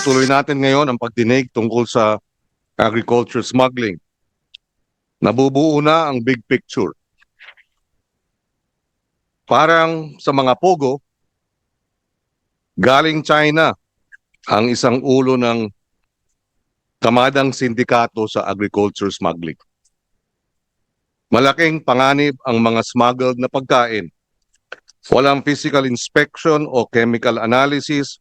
Itutuloy natin ngayon ang pagdinig tungkol sa agriculture smuggling. Nabubuo na ang big picture. Parang sa mga pogo, galing China ang isang ulo ng kamadang sindikato sa agriculture smuggling. Malaking panganib ang mga smuggled na pagkain. Walang physical inspection o chemical analysis,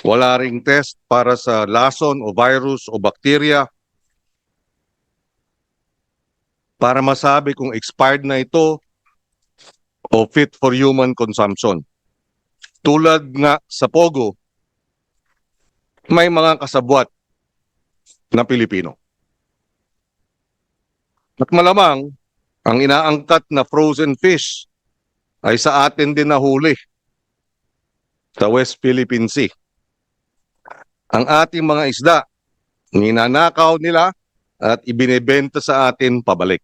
wala ring test para sa lason o virus o bakterya para masabi kung expired na ito o fit for human consumption. Tulad nga sa Pogo, may mga kasabwat na Pilipino. At malamang, ang inaangkat na frozen fish ay sa atin din nahuli sa West Philippine Sea. Ang ating mga isda, ninanakaw nila at ibinebenta sa atin pabalik.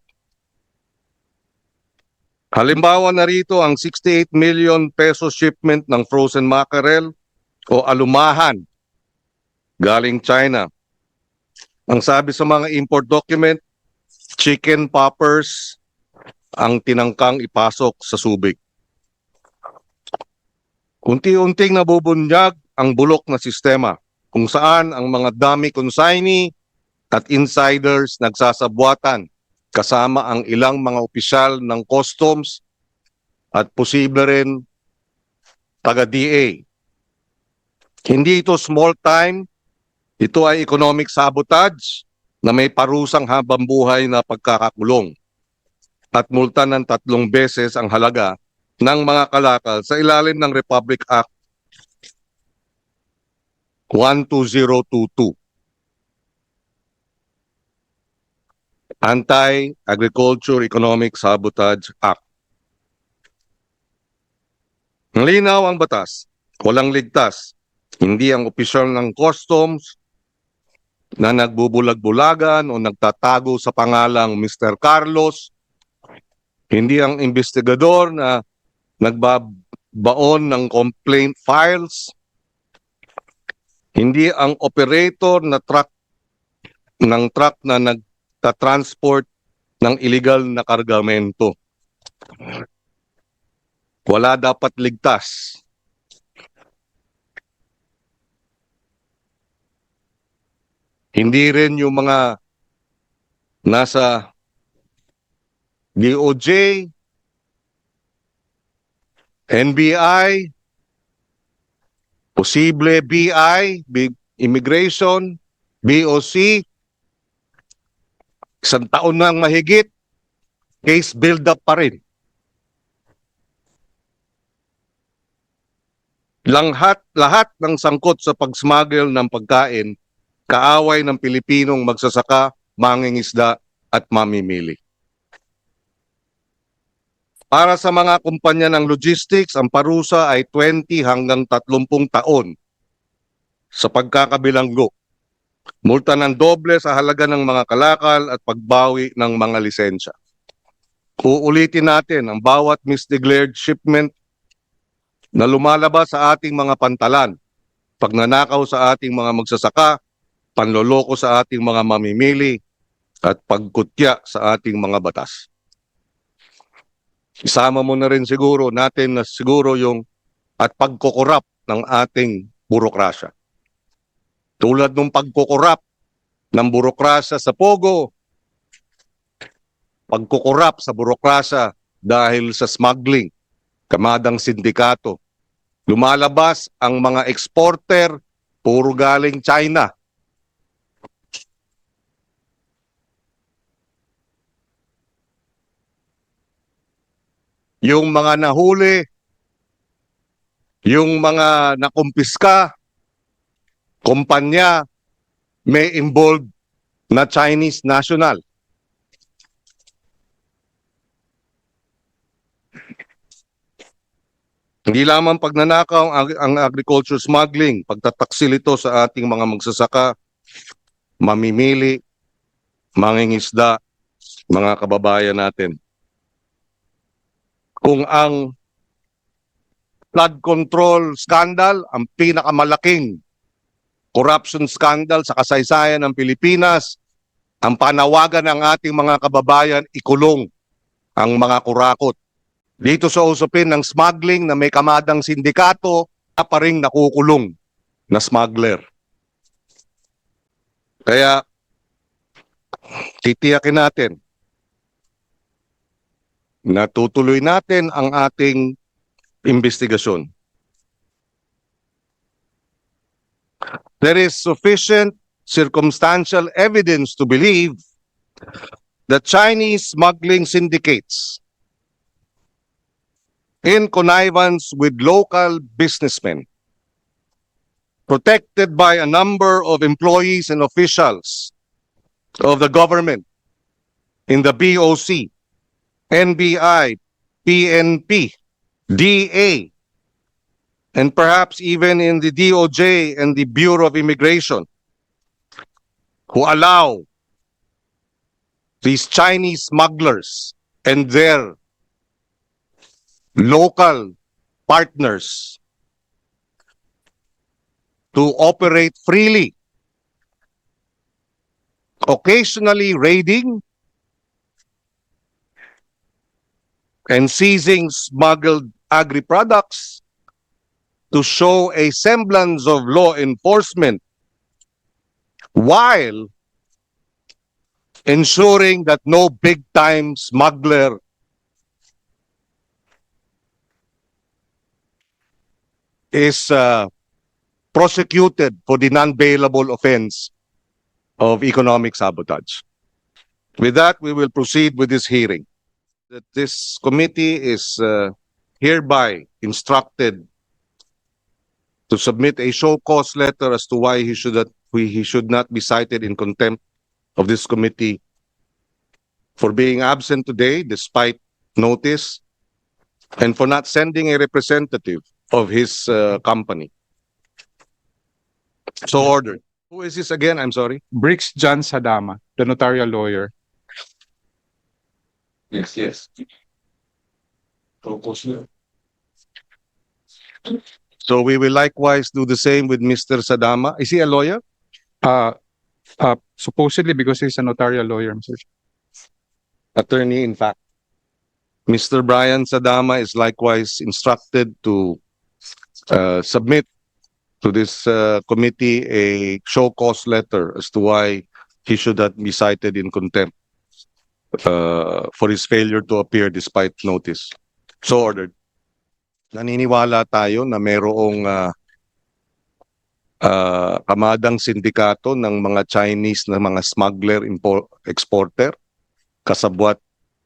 Halimbawa na rito ang 68 million peso shipment ng frozen mackerel o alumahan galing China. Ang sabi sa mga import document, chicken poppers ang tinangkang ipasok sa subig. Unti-unting nabubunyag ang bulok na sistema kung saan ang mga dami consignee at insiders nagsasabwatan kasama ang ilang mga opisyal ng customs at posible rin taga-DA. Hindi ito small time, ito ay economic sabotage na may parusang habang buhay na pagkakakulong at multa ng tatlong beses ang halaga ng mga kalakal sa ilalim ng Republic Act 12022. Anti-Agriculture Economic Sabotage Act. Linaw ang batas, walang ligtas. Hindi ang opisyal ng customs na nagbubulag-bulagan o nagtatago sa pangalang Mr. Carlos. Hindi ang investigador na nagbabaon ng complaint files. Hindi ang operator na truck ng truck na nagta-transport ng illegal na kargamento. Wala dapat ligtas. Hindi rin yung mga nasa DOJ, NBI, posible BI, Big Immigration, BOC, isang taon nang mahigit, case build-up pa rin. Langhat, lahat ng sangkot sa pag-smuggle ng pagkain, kaaway ng Pilipinong magsasaka, mangingisda at mamimili. Para sa mga kumpanya ng logistics, ang parusa ay 20 hanggang 30 taon sa pagkakabilanggo. Multa ng doble sa halaga ng mga kalakal at pagbawi ng mga lisensya. Uulitin natin ang bawat misdeclared shipment na lumalabas sa ating mga pantalan, pagnanakaw sa ating mga magsasaka, panloloko sa ating mga mamimili, at pagkutya sa ating mga batas. Isama mo na rin siguro natin na siguro yung at pagkukurap ng ating burokrasya. Tulad ng pagkukurap ng burokrasya sa Pogo, pagkukurap sa burokrasya dahil sa smuggling, kamadang sindikato. Lumalabas ang mga exporter, puro galing China. Yung mga nahuli, yung mga nakumpiska, kumpanya, may involved na Chinese national. Hindi lamang pagnanakaw ang, ang agriculture smuggling, pagtataksil ito sa ating mga magsasaka, mamimili, mangingisda, mga kababayan natin. Kung ang flood control scandal, ang pinakamalaking corruption scandal sa kasaysayan ng Pilipinas, ang panawagan ng ating mga kababayan, ikulong ang mga kurakot. Dito sa usapin ng smuggling na may kamadang sindikato, pa nakukulong na smuggler. Kaya, titiyakin natin na tutuloy natin ang ating investigasyon. There is sufficient circumstantial evidence to believe that Chinese smuggling syndicates in connivance with local businessmen protected by a number of employees and officials of the government in the BOC, NBI, PNP, DA, and perhaps even in the DOJ and the Bureau of Immigration, who allow these Chinese smugglers and their local partners to operate freely, occasionally raiding and seizing smuggled agri-products to show a semblance of law enforcement while ensuring that no big-time smuggler is uh, prosecuted for the non-bailable offense of economic sabotage. With that, we will proceed with this hearing. That this committee is uh, hereby instructed to submit a show cause letter as to why he should not, he should not be cited in contempt of this committee for being absent today despite notice and for not sending a representative of his uh, company. So ordered. Who is this again? I'm sorry. Briggs John Sadama, the notarial lawyer. Yes, yes. So we will likewise do the same with Mr. Sadama. Is he a lawyer? Uh, uh, supposedly because he's a notarial lawyer, Mr. Chair. Attorney, in fact. Mr. Brian Sadama is likewise instructed to uh, submit to this uh, committee a show cause letter as to why he should not be cited in contempt uh, for his failure to appear despite notice. So ordered. Naniniwala tayo na mayroong uh, uh, kamadang sindikato ng mga Chinese na mga smuggler exporter kasabwat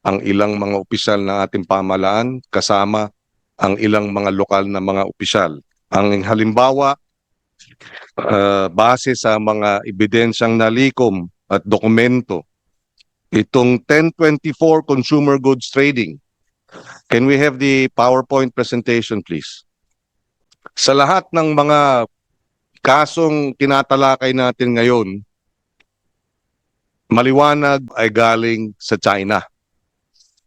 ang ilang mga opisyal ng ating pamalaan kasama ang ilang mga lokal na mga opisyal. Ang halimbawa, uh, base sa mga ebidensyang nalikom at dokumento, itong 1024 Consumer Goods Trading. Can we have the PowerPoint presentation, please? Sa lahat ng mga kasong tinatalakay natin ngayon, maliwanag ay galing sa China.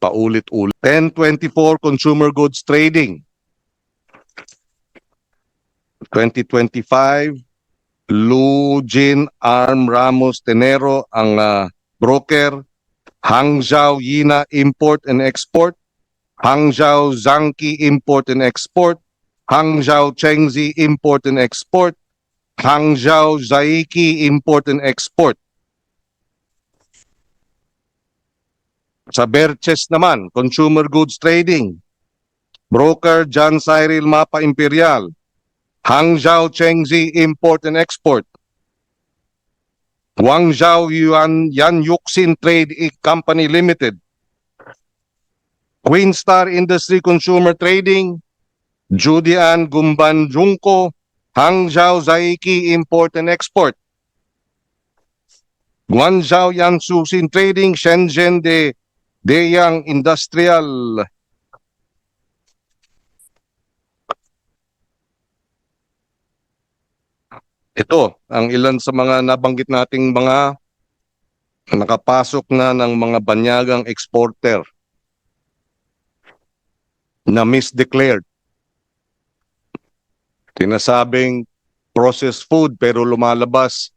Paulit-ulit. 1024 Consumer Goods Trading. 2025, Lu Jin Arm Ramos Tenero ang ah, broker. Hangzhou Yina Import and Export. Hangzhou Zhangqi Import and Export. Hangzhou Chengzi Import and Export. Hangzhou Zaiki Import and Export. Sa Berches naman, Consumer Goods Trading. Broker John Cyril Mapa Imperial. Hangzhou Chengzi Import and Export. Guangzhou Yuan Yan Yuxin Trade. Company Limited. Queenstar Industry Consumer Trading. Judian Gumban Junko. Hangzhou Zaiki Import and Export. Guangzhou Yansusin Trading, Shenzhen de Deyang Industrial. Ito, ang ilan sa mga nabanggit nating mga nakapasok na ng mga banyagang exporter na misdeclared. Tinasabing processed food pero lumalabas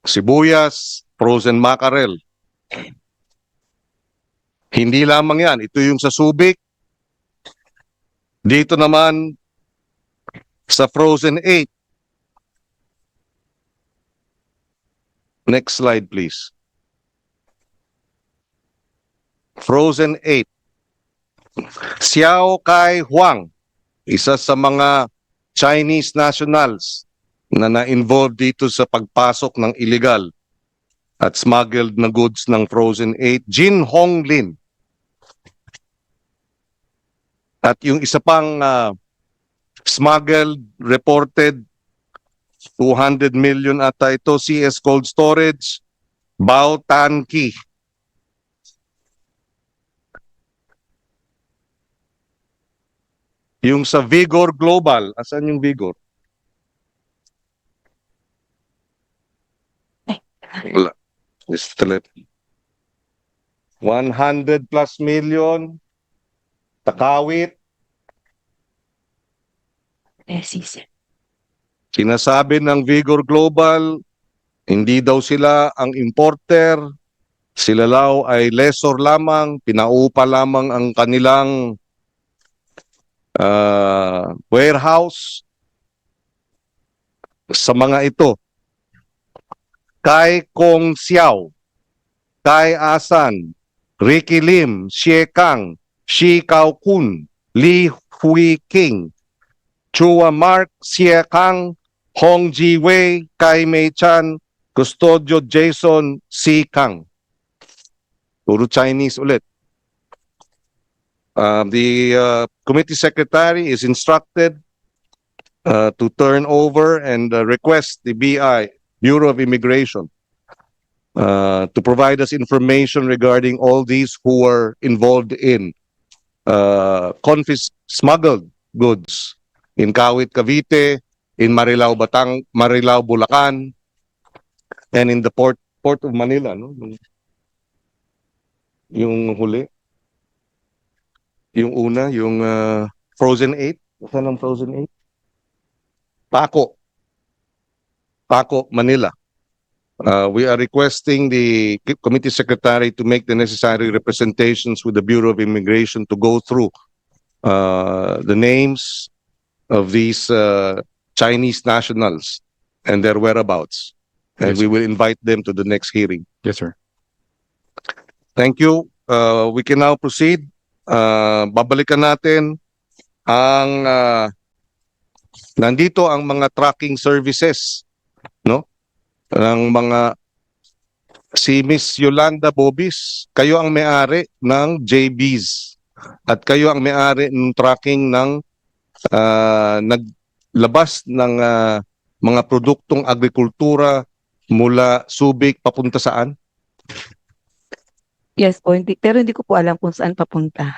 sibuyas, frozen mackerel. Hindi lamang yan. Ito yung sa Subic. Dito naman sa Frozen 8. Next slide, please. Frozen 8. Xiao Kai Huang, isa sa mga Chinese nationals na na-involve dito sa pagpasok ng illegal at smuggled na goods ng Frozen 8, Jin Hong Lin. At yung isa pang ah, smuggled, reported 200 million ata ito, CS Cold Storage, Bao Tan Ki. Yung sa Vigor Global, asan yung Vigor? Wala. This telephone. 100 plus million. Takawit. Yes, sir. Sinasabi ng Vigor Global, hindi daw sila ang importer. Sila law ay lessor lamang, pinaupa lamang ang kanilang ah, warehouse sa mga ito. Kai Kong Xiao, Kai Asan, Ricky Lim, Xie Kang, Shi Kao Kun, Li Hui King, Chua Mark, Xie Kang, Hong Ji Wei, Kai Mei Chan, Custodio Jason Si Kang. Puro Chinese ulit. Uh, the uh, committee secretary is instructed uh, to turn over and uh, request the BI, Bureau of Immigration, uh, to provide us information regarding all these who were involved in uh, smuggled goods in Kawit, Cavite, in Marilao, Batang, Marilao, Bulacan, and in the port port of Manila, no? Yung huli. Yung una, yung uh, Frozen 8. Saan ang Frozen 8? Paco. Paco, Manila. Uh, we are requesting the committee secretary to make the necessary representations with the Bureau of Immigration to go through uh, the names of these uh, Chinese nationals and their whereabouts. And Yes, we will invite them to the next hearing. Yes, sir. Thank you. Uh, we can now proceed. Uh, babalikan natin ang uh, nandito ang mga tracking services, no? Ng mga si Miss Yolanda Bobis, kayo ang may-ari ng JBs at kayo ang may-ari ng tracking ng uh, naglabas ng uh, mga produktong agrikultura mula Subic papunta saan? Yes po, hindi, pero hindi ko po alam kung saan papunta.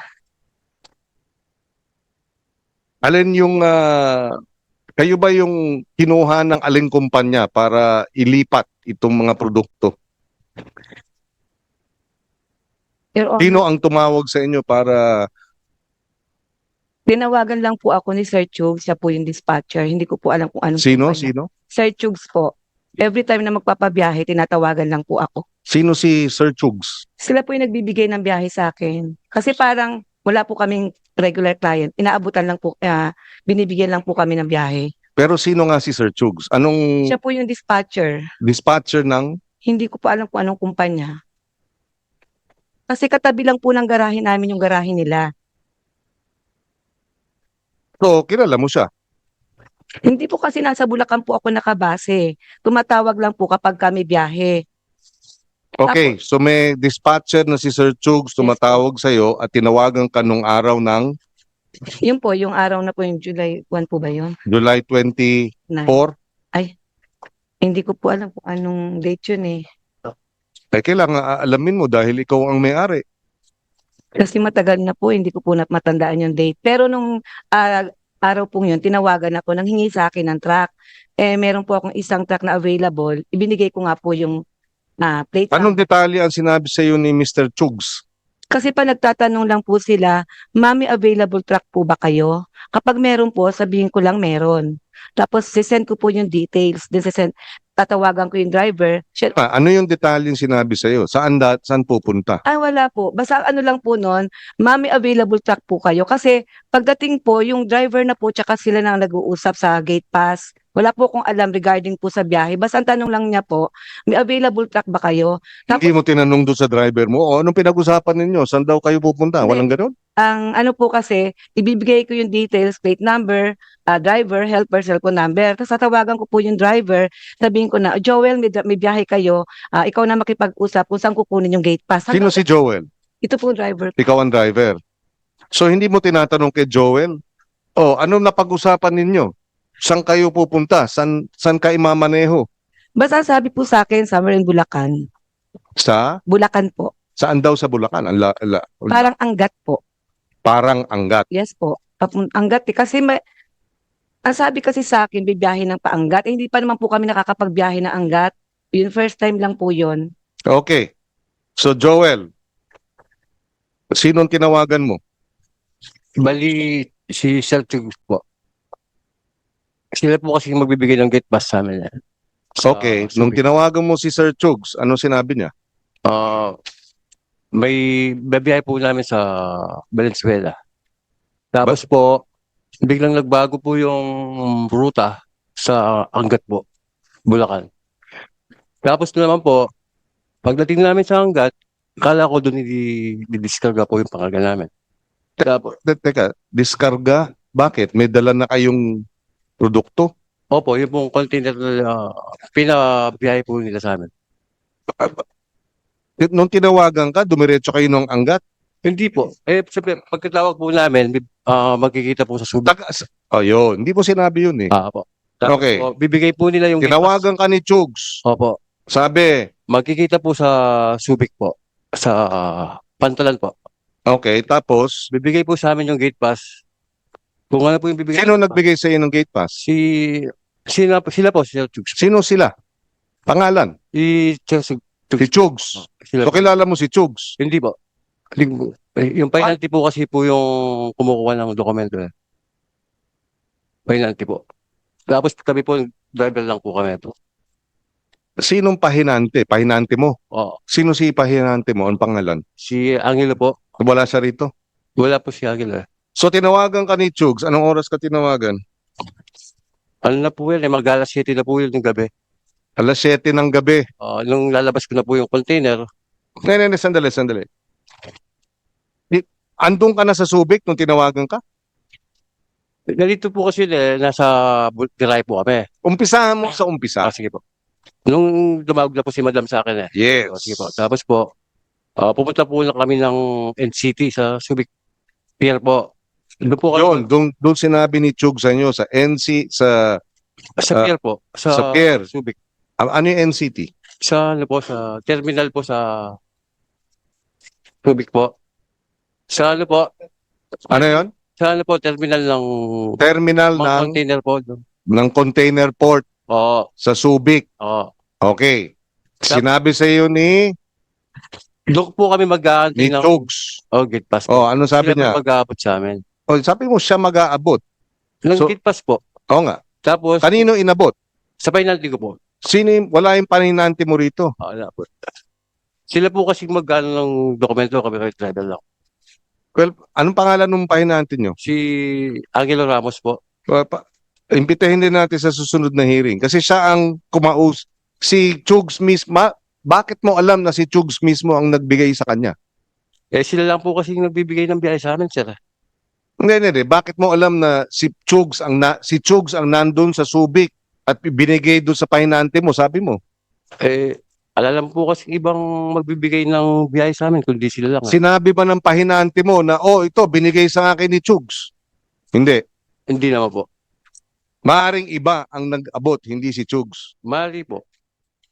Alin yung ah, kayo ba yung kinuha ng aling kumpanya para ilipat itong mga produkto? Your Honor, Sino ang tumawag sa inyo para tinawagan lang po ako ni Sir Chugs, siya po yung dispatcher. Hindi ko po alam kung anong sino sino? Sir Chugs po. Every time na magpapabiyahe, tinatawagan lang po ako. Sino si Sir Chugs? Sila po yung nagbibigay ng biyahe sa akin. Kasi parang wala po kaming regular client. Inaabutan lang po, ah, binibigyan lang po kami ng biyahe. Pero sino nga si Sir Chugs? Anong Siya po yung dispatcher. dispatcher ng Hindi ko po alam kung anong kumpanya. Kasi katabi lang po ng garahe namin yung garahe nila. So, kilala mo siya. Hindi po kasi nasa Bulacan po ako nakabase. Tumatawag lang po kapag kami biyahe. Okay, so may dispatcher na si Sir Chugs tumatawag sa iyo at tinawagan ka nung araw ng Yun po, yung araw na po yung July 1 po ba yun? July 24. Nine. Hindi ko po alam kung anong date yun eh. Eh, kailangan aalamin mo dahil ikaw ang may-ari. Kasi matagal na po, hindi ko po na matandaan yung date. Pero nung ah, araw pong yun, tinawagan ako, nang hingi sa akin ng truck. Eh, meron po akong isang truck na available. Ibinigay ko nga po yung ah, plate. Anong detalye ang sinabi sa iyo ni Mr. Chugs? Kasi pa nagtatanong lang po sila, Mami, available truck po ba kayo? Kapag meron po, sabihin ko lang meron. Tapos, sisend ko po yung details. Then, sisend, tatawagan ko yung driver. Siya, Ah, ano yung detalyeng sinabi sa'yo? Saan, da, saan pupunta? ah, wala po. Basta ano lang po nun, Mami, available truck po kayo. Kasi, pagdating po, yung driver na po, tsaka sila nang nag-uusap sa gate pass. Wala po akong alam regarding po sa biyahe. Basta ang tanong lang niya po, may available truck ba kayo? Tapos- Hindi mo tinanong doon sa driver mo, o anong pinag-usapan ninyo? Saan daw kayo pupunta? Hindi. Walang ganun? ang ano po kasi, ibibigay ko yung details, plate number, ah, driver, helper, cellphone number. Tapos tatawagan ko po yung driver, sabihin ko na, Joel, may, may biyahe kayo, ah, ikaw na makipag-usap kung saan kukunin yung gate pass. Sino si Joel? Ito po yung driver. Ikaw ang driver. So hindi mo tinatanong kay Joel, oh, ano napag-usapan ninyo? Saan kayo pupunta? San saan ka imamaneho? Basta sabi po sa akin, somewhere in Bulacan. Sa Bulacan po. saan daw sa Bulacan? Ang la- la- Parang anggat po. parang anggat. Yes po. Papun- Anggat eh. Kasi may, ang sabi kasi sa akin, bibiyahe ng paanggat. Eh, hindi pa naman po kami nakakapagbiyahe ng anggat. Yun, first time lang po yun. Okay. So Joel, sinong tinawagan mo? Bali, si Sir Chugs po. Sila po kasi yung magbibigay ng gate pass sa amin. eh. Sa Okay, nung tinawagan mo si Sir Chugs, ano sinabi niya? Ah, may babiyahe po namin sa Valenzuela. Tapos po, biglang nagbago po yung ruta sa Angat po, Bulacan. Tapos naman po, pagdating namin sa Angat, kala ko doon i-discarga po yung pangaga namin. Tapos, Te- Teka, diskarga? Bakit? May dala na kayong produkto? opo, yung pong container na uh, pinabiyahe po nila sa amin. Nung tinawagan ka, dumiretso kayo ng anggat? Hindi po. Eh, sabi, pagkatawag po namin, ah, magkikita po sa subi. Taga, oh, yun. Hindi mo sinabi yun eh. Ah, po. Tapos Okay. po, bibigay po nila yung Tinawagan ka ni Chugs. Opo. Sabi, Magkikita po sa Subic po. Sa ah, Pantalan po. okay, tapos, Bibigay po sa amin yung gate pass. Kung ano po yung bibigay. sino nagbigay sa iyo ng gate pass? Si sila, sila po, sila Chugs. Sino sila? Pangalan? Si Chelsea. Si Chugs. Sila So, kilala mo si Chugs? Hindi po. Eh, Yung penalty po kasi po yung kumukuha ng dokumento. Eh. Penalty po. Tapos kami po, driver lang po kami po. Sinong pahinante? Pahinante mo? Oo. Sino si pahinante mo? Ang pangalan? Si Angelo po, Wala siya rito. wala po si Angelo. So, tinawagan ka ni Chugs. Anong oras ka tinawagan? Ano na po yun, eh, mag-alas 7 na po yun ng gabi. Alas 7 ng gabi. Ah, nung lalabas ko na po yung container, Hindi, hindi, sandali, sandali. Andun ka na sa Subic nung tinawagan ka? Ganito po kasi eh, nasa Tiray po kami. Umpisahan mo sa umpisa. Ah, sige po. Nung dumawag na po si madam sa akin eh. Yes. Oh, sige po. Tapos po, ah, pupunta po na kami ng NCT sa Subic Pier po. Doon po kami, Yun, doon, doon sinabi ni Chug sa inyo, sa NC, sa, sa ah, pier po. Sa, sa pier. Subic. ah, ano yung NCT? Sa ano po, sa terminal po sa Subic po. Sa ano po, Ano yon? sa ano po, terminal ng Terminal ng, container po. ng container port Oo, sa Subic. oo. Okay. Sinabi sa iyo ni, Doon po kami mag-aantay ni ng Chugs. oh, gate pass. Oh, ano sabi Sila niya? mag-aabot sa amin. Oh, sabi mo siya mag-aabot. So- gate pass po. Oo nga. Tapos, Kanino inabot? sa penalty ko po. Sino yung, wala yung paninante mo rito? Ah, Wala po. Sila po kasi mag-ano ng dokumento kami kay driver lang. Well, anong pangalan ng pahinante nyo? Si Angelo Ramos po. Uh, pa, imbitahin din natin sa susunod na hearing. Kasi siya ang kumaus. Si Chugs mismo, bakit mo alam na si Chugs mismo ang nagbigay sa kanya? Eh sila lang po kasi yung nagbibigay ng biyahe sa amin, sir. Hindi, hindi. Bakit mo alam na si Chugs ang na, si Chugs ang nandun sa Subic at binigay doon sa pahinante mo, sabi mo? Eh, alalam po kasi ibang magbibigay ng biyahe sa amin, kundi sila lang. eh. Sinabi ba ng pahinante mo na, oh, ito, binigay sa akin ni Chugs? Hindi. Hindi naman po. Maaring iba ang nag-abot, hindi si Chugs. Mali po.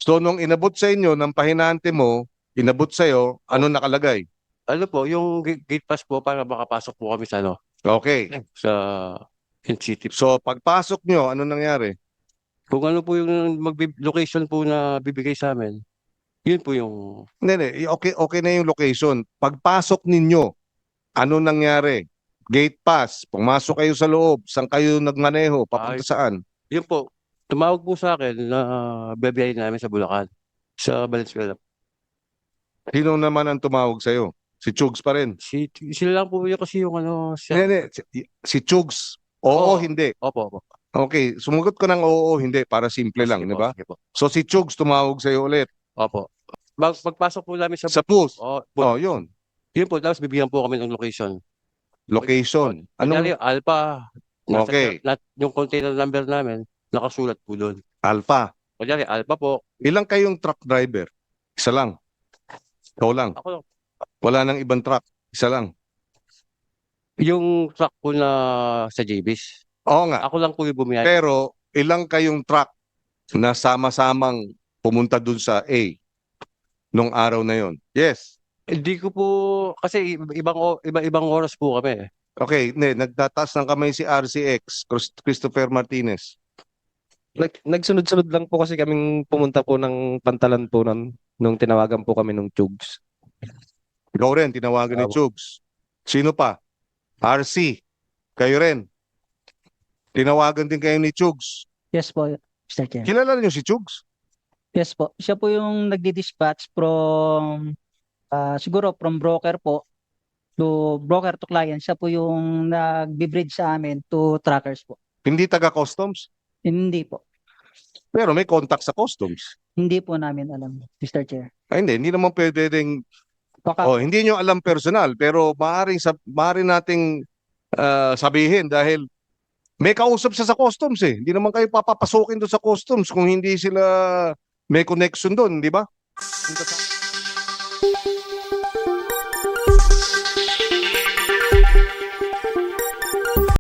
So, nung inabot sa inyo ng pahinante mo, inabot sa'yo, ano nakalagay? Ano po, yung ga- gate pass po para makapasok po kami sa ano, Okay. sa NCT. So, pagpasok nyo, ano nangyari? Kung ano po yung magbi- location po na bibigay sa amin, Yun po yung Hindi, hindi. Okay, okay na yung location. Pagpasok ninyo, ano nangyari? Gate pass, pumasok kayo sa loob, saan kayo nagmaneho, papunta Ay. saan? Yun po, tumawag po sa akin na bebiyahin namin sa Bulacan, sa Valenzuela. Sino naman ang tumawag sa'yo? Si Chugs pa rin. Si, sila lang po yun kasi yung ano, Hindi, siya. hindi. Si, si Chugs. Oo, Oo. hindi. Opo, opo. Okay, sumagot ko ng oo, hindi, para simple lang, Sige di po, ba? sige po. So si Chugs tumawag sa'yo ulit. Opo. Mag, pagpasok po namin sa... Sa push. oh, Oh, yun. Yun po, tapos bibigyan po kami ng location. Location. Kunyari, Anong Alpha. Nasa- Okay. na- yung container number namin, nakasulat po doon. Alpha? Kunyari, Alpha po. Ilang kayong truck driver? Isa lang. Ikaw lang. Ako lang. Wala nang ibang truck. Isa lang. Yung truck ko na sa JB's. Oo nga. Ako lang po yung bumiyay. Pero ilang kayong truck na sama-samang pumunta dun sa A nung araw na yon? Yes. Hindi ko po, kasi iba- ibang, o- iba-ibang oras po kami. Okay, ne, nagtataas ng kamay si RCX, Chris- Christopher Martinez. Nag, nagsunod-sunod lang po kasi kaming pumunta po ng pantalan po nun, nung tinawagan po kami nung Chugs. Ikaw rin, tinawagan ni. Chugs. Sino pa? RC. Kayo rin. Tinawagan din kayo ni Chugs. Yes po, Mr. Chair. Kilala niyo si Chugs? Yes po. Siya po yung nagdi-dispatch from ah, siguro from broker po to broker to client. Siya po yung nagbi-bridge sa amin to trackers po. Hindi taga-customs? Hindi po. Pero may contact sa customs. Hindi po namin alam, Mr. Chair. Ay, hindi. Hindi naman pwede ding Baka Oh, hindi nyo alam personal, pero maaring sa maaring nating ah, sabihin dahil may kausap siya sa customs eh. Hindi naman kayo papapasukin doon sa customs kung hindi sila may connection doon, di ba?